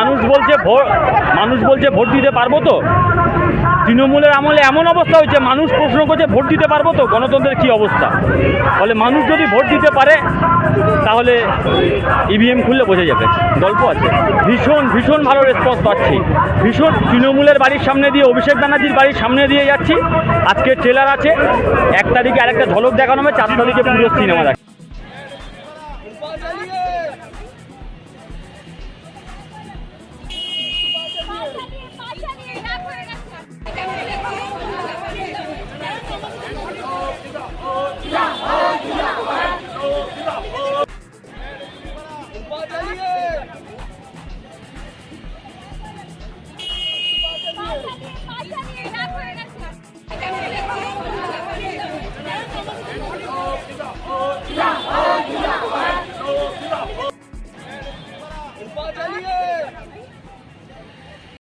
মানুষ বলছে ভোট, মানুষ বলছে ভোট দিতে পারব তো? তৃণমূলের আমলে এমন অবস্থা হয়েছে, মানুষ প্রশ্ন করছে ভোট দিতে পারব তো? গণতন্ত্রের কি অবস্থা? ফলে মানুষ যদি ভোট দিতে পারে, তাহলে ইভিএম খুললে বোঝা যাবে। গল্প আছে। ভীষণ ভীষণ ভালো রেসপন্স পাচ্ছি। ভীষণ তৃণমূলের বাড়ির সামনে দিয়ে, অভিষেক ব্যানার্জির বাড়ির সামনে দিয়ে যাচ্ছি। আজকে ট্রেলার আছে। এক তারিখে আরেকটা ঝলক দেখানো হবে, চার তারিখে পুরো সিনেমা দেখ 我真